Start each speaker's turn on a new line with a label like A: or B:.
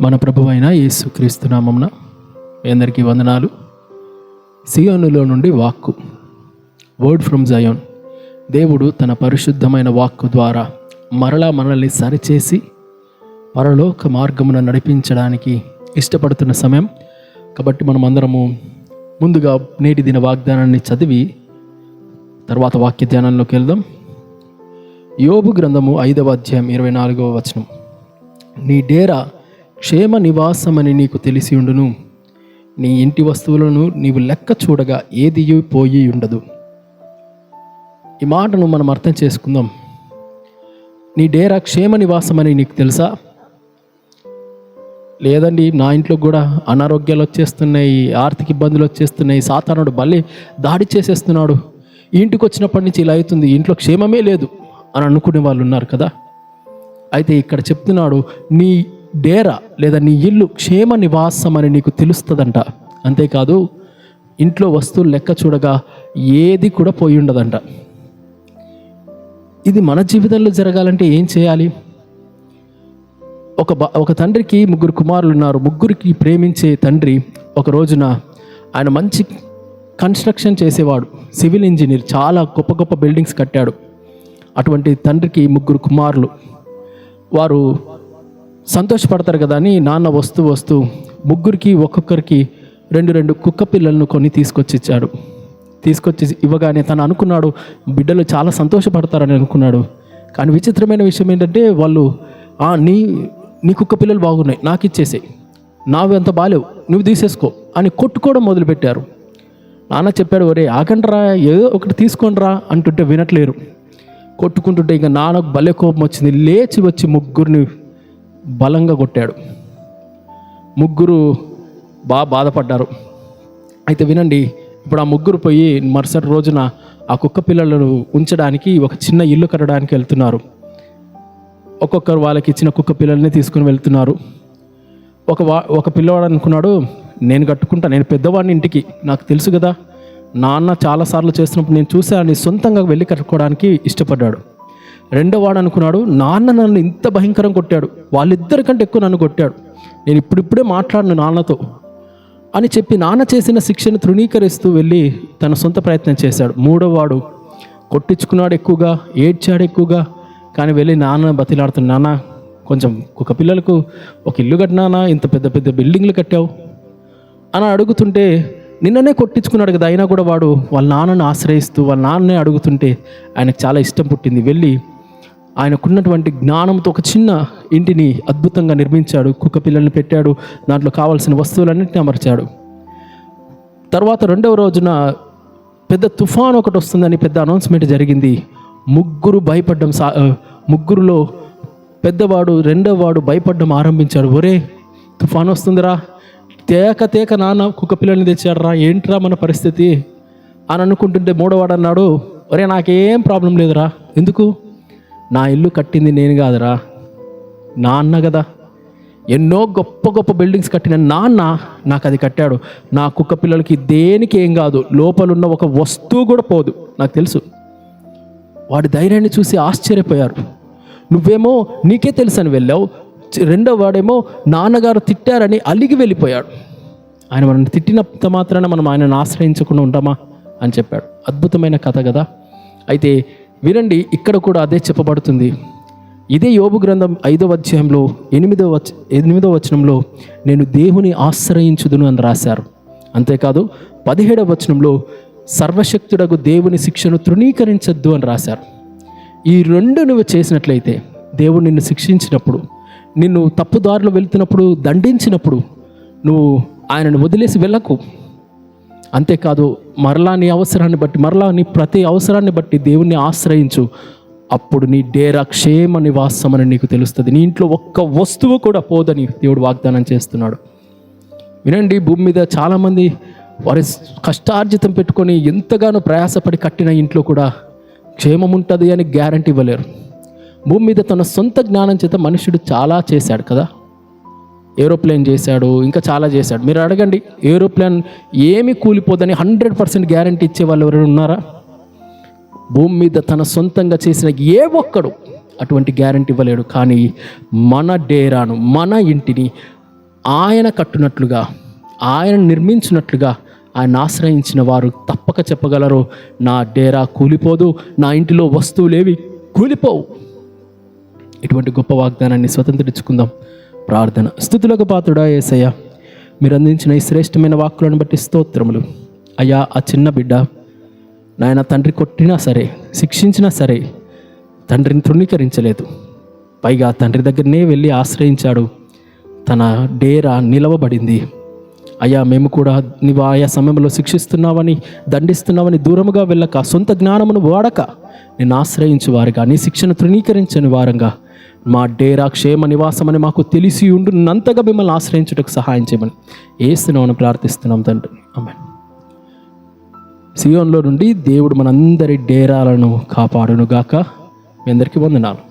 A: మన ప్రభు అయిన యేసుక్రీస్తు నామమున మీ అందరికీ వందనాలు. సియోనులో నుండి వాక్కు. వర్డ్ ఫ్రమ్ జయోన్ దేవుడు తన పరిశుద్ధమైన వాక్కు ద్వారా మరలా మనల్ని సరిచేసి పరలోక మార్గమున నడిపించడానికి ఇష్టపడుతున్న సమయం. కాబట్టి మనం అందరము ముందుగా నేటి దిన వాగ్దానాన్ని చదివి తర్వాత వాక్య ధ్యానంలోకి వెళ్దాం. యోబు గ్రంథము ఐదవ అధ్యాయం ఇరవై నాలుగవ వచనం. నీ డేరా క్షేమ నివాసమని నీకు తెలిసి ఉండును. నీ ఇంటి వస్తువులను నీవు లెక్క చూడగా ఏది పోయి ఉండదు. ఈ మాటను మనం అర్థం చేసుకుందాం. నీ డేరా క్షేమ నివాసమని నీకు తెలుసా? లేదండి నా ఇంట్లో కూడా అనారోగ్యాలు వచ్చేస్తున్నాయి ఆర్థిక ఇబ్బందులు వచ్చేస్తున్నాయి సాతానుడు బల్లి దాడి చేసేస్తున్నాడు. ఇంటికి వచ్చినప్పటి నుంచి ఇలా అవుతుంది ఇంట్లో క్షేమమే లేదు అని అనుకునే వాళ్ళు ఉన్నారు కదా. అయితే ఇక్కడ చెప్తున్నాడు నీ డేరా లేదా నీ ఇల్లు క్షేమ నివాసం అని నీకు తెలుస్తుందంట. అంతేకాదు ఇంట్లో వస్తువులు లెక్క చూడగా ఏది కూడా పోయి ఉండదంట. ఇది మన జీవితంలో జరగాలంటే ఏం చేయాలి? ఒక బ ఒక తండ్రికి ముగ్గురు కుమారులు ఉన్నారు. ముగ్గురికి ప్రేమించే తండ్రి ఒక రోజున ఆయన మంచి కన్స్ట్రక్షన్ చేసేవాడు. సివిల్ ఇంజనీర్ చాలా గొప్ప గొప్ప బిల్డింగ్స్ కట్టాడు. అటువంటి తండ్రికి ముగ్గురు కుమారులు. వారు సంతోషపడతారు కదా అని నాన్న వస్తూ వస్తూ ముగ్గురికి ఒక్కొక్కరికి రెండు రెండు కుక్క పిల్లలను కొని తీసుకొచ్చి ఇచ్చాడు తీసుకొచ్చి ఇవ్వగానే తను అనుకున్నాడు బిడ్డలు చాలా సంతోషపడతారని అనుకున్నాడు. కానీ విచిత్రమైన విషయం ఏంటంటే వాళ్ళు నీ నీ కుక్క పిల్లలు బాగున్నాయి నాకు ఇచ్చేసాయి. నావి అంత బాలేవు నువ్వు తీసేసుకో అని కొట్టుకోవడం మొదలుపెట్టారు. నాన్న చెప్పాడు ఒరే ఆగండ్రా ఏదో ఒకటి తీసుకోండిరా అంటుంటే వినట్లేరు. కొట్టుకుంటుంటే ఇంకా నాన్నకు భలే కోపం వచ్చింది. లేచి వచ్చి ముగ్గురిని బలంగా కొట్టాడు. ముగ్గురు బాగా బాధపడ్డారు. అయితే వినండి ఇప్పుడు ఆ ముగ్గురు పోయి మరుసటి రోజున ఆ కుక్క పిల్లలను ఉంచడానికి ఒక చిన్న ఇల్లు కట్టడానికి వెళ్తున్నారు. ఒక్కొక్కరు వాళ్ళకి ఇచ్చిన కుక్క పిల్లల్ని తీసుకుని వెళ్తున్నారు. ఒక వా ఒక పిల్లవాడు అనుకున్నాడు నేను కట్టుకుంటా నేను పెద్దవాడిని ఇంటికి నాకు తెలుసు కదా నాన్న చాలాసార్లు చేసినప్పుడు నేను చూశాను సొంతంగా వెళ్ళి కట్టుకోవడానికి ఇష్టపడ్డాడు. రెండో వాడు అనుకున్నాడు నాన్న నన్ను ఇంత భయంకరం కొట్టాడు వాళ్ళిద్దరికంటే ఎక్కువ నన్ను కొట్టాడు నేను ఇప్పుడిప్పుడే మాట్లాడను నాన్నతో అని చెప్పి నాన్న చేసిన శిక్షను తృణీకరిస్తూ వెళ్ళి తన సొంత ప్రయత్నం చేశాడు. మూడో వాడు కొట్టించుకున్నాడు ఎక్కువగా ఏడ్చాడు ఎక్కువగా కానీ వెళ్ళి నాన్న బతిలాడుతున్న నాన్న కొంచెం ఒక పిల్లలకు ఒక ఇల్లు కట్టినానా ఇంత పెద్ద పెద్ద బిల్డింగ్లు కట్టావు అని అడుగుతుంటే నిన్ననే కొట్టించుకున్నాడు కదా అయినా కూడా వాడు వాళ్ళ నాన్నని ఆశ్రయిస్తూ వాళ్ళ నాన్ననే అడుగుతుంటే ఆయనకు చాలా ఇష్టం పుట్టింది వెళ్ళి ఆయనకున్నటువంటి జ్ఞానంతో ఒక చిన్న ఇంటిని అద్భుతంగా నిర్మించాడు. కుక్క పిల్లల్ని పెట్టాడు. దాంట్లో కావాల్సిన వస్తువులన్నింటినీ అమర్చాడు. తర్వాత రెండవ రోజున పెద్ద తుఫాన్ ఒకటి వస్తుందని పెద్ద అనౌన్స్మెంట్ జరిగింది. ముగ్గురు భయపడ్డం సా ముగ్గురులో పెద్దవాడు రెండవ వాడు భయపడ్డం ఆరంభించాడు. ఒరే తుఫాన్ వస్తుందిరా. తేక తేక నాన్న కుక్క పిల్లల్ని తెచ్చాడురా. ఏంట్రా మన పరిస్థితి? అని అనుకుంటుంటే మూడవాడు అన్నాడు ఒరే నాకేం ప్రాబ్లం లేదురా. ఎందుకు? నా ఇల్లు కట్టింది నేను కాదురా. నాన్న కదా. ఎన్నో గొప్ప గొప్ప బిల్డింగ్స్ కట్టిన నాన్న నాకు అది కట్టాడు. నా కుక్క పిల్లలకి దేనికి ఏం కాదు. లోపలున్న ఒక వస్తువు కూడా పోదు. నాకు తెలుసు. వాడి ధైర్యాన్ని చూసి ఆశ్చర్యపోయారు. నువ్వేమో నీకే తెలుసు అని వెళ్ళావు. రెండో వాడేమో నాన్నగారు తిట్టారని అలిగి వెళ్ళిపోయాడు. ఆయన మనల్ని తిట్టినంత మాత్రాన మనం ఆయనను ఆశ్రయించకుండా ఉంటామా అని చెప్పాడు. అద్భుతమైన కథ కదా. అయితే వినండి ఇక్కడ కూడా అదే చెప్పబడుతుంది. ఇదే యోబు గ్రంథం ఐదవ అధ్యాయంలో ఎనిమిదవ వచ ఎనిమిదవ వచనంలో నేను దేవుని ఆశ్రయించుదును అని రాశారు. అంతేకాదు పదిహేడవ వచనంలో సర్వశక్తుడకు దేవుని శిక్షను తృణీకరించద్దు అని రాశారు. ఈ రెండు నువ్వు చేసినట్లయితే దేవుడు నిన్ను శిక్షించినప్పుడు నిన్ను తప్పుదారులు వెళుతున్నప్పుడు దండించినప్పుడు నువ్వు ఆయనను వదిలేసి వెళ్ళకు. అంతేకాదు మరలా నీ అవసరాన్ని బట్టి మరలా నీ ప్రతి అవసరాన్ని బట్టి దేవుణ్ణి ఆశ్రయించు. అప్పుడు నీ డేరా క్షేమ నివాసం అని నీకు తెలుస్తుంది. నీ ఇంట్లో ఒక్క వస్తువు కూడా పోదని దేవుడు వాగ్దానం చేస్తున్నాడు. వినండి భూమి మీద చాలామంది వారి కష్టార్జితం పెట్టుకొని ఎంతగానో ప్రయాసపడి కట్టిన ఇంట్లో కూడా క్షేమం ఉంటుంది అని గ్యారంటీ ఇవ్వలేరు. భూమి మీద తన సొంత జ్ఞానం చేత మనుషుడు చాలా చేశాడు కదా. ఏరోప్లేన్ చేశాడు ఇంకా చాలా చేశాడు. మీరు అడగండి ఏరోప్లేన్ ఏమి కూలిపోదని హండ్రెడ్ పర్సెంట్ గ్యారంటీ ఇచ్చే వాళ్ళు ఎవరైనా ఉన్నారా? భూమి మీద తన సొంతంగా చేసిన ఏ ఒక్కడు అటువంటి గ్యారంటీ ఇవ్వలేడు. కానీ మన డేరాను మన ఇంటిని ఆయన కట్టునట్లుగా ఆయన నిర్మించినట్లుగా ఆయన ఆశ్రయించిన వారు తప్పక చెప్పగలరు నా డేరా కూలిపోదు నా ఇంటిలో వస్తువులేవి కూలిపోవు. ఇటువంటి గొప్ప వాగ్దానాన్ని స్వతంత్రించుకుందాం. ప్రార్థన. స్థుతులకు పాత్రుడా ఏసయ్య మీరు అందించిన ఈ శ్రేష్టమైన వాక్కులను బట్టి స్తోత్రములు. అయ్యా ఆ చిన్న బిడ్డ నాయన తండ్రి కొట్టినా సరే శిక్షించినా సరే తండ్రిని తృణీకరించలేదు. పైగా తండ్రి దగ్గరనే వెళ్ళి ఆశ్రయించాడు. తన డేరా నిలవబడింది. అయ్యా మేము కూడా నీవు ఆయా సమయంలో శిక్షిస్తున్నావని దండిస్తున్నావని దూరముగా వెళ్ళక సొంత జ్ఞానమును వాడక నేను ఆశ్రయించు వారుగా నీ శిక్షను తృణీకరించని వారంగా మా డేరా క్షేమ నివాసం అని మాకు తెలిసి ఉండునంతగా మిమ్మల్ని ఆశ్రయించుటకు సహాయం చేయమని ఏస్తున్నామని ప్రార్థిస్తున్నాం తండ్రి. ఆమె సియోన్లో నుండి దేవుడు మనందరి డేరాలను కాపాడునుగాక. మీ అందరికీ వందనాలు.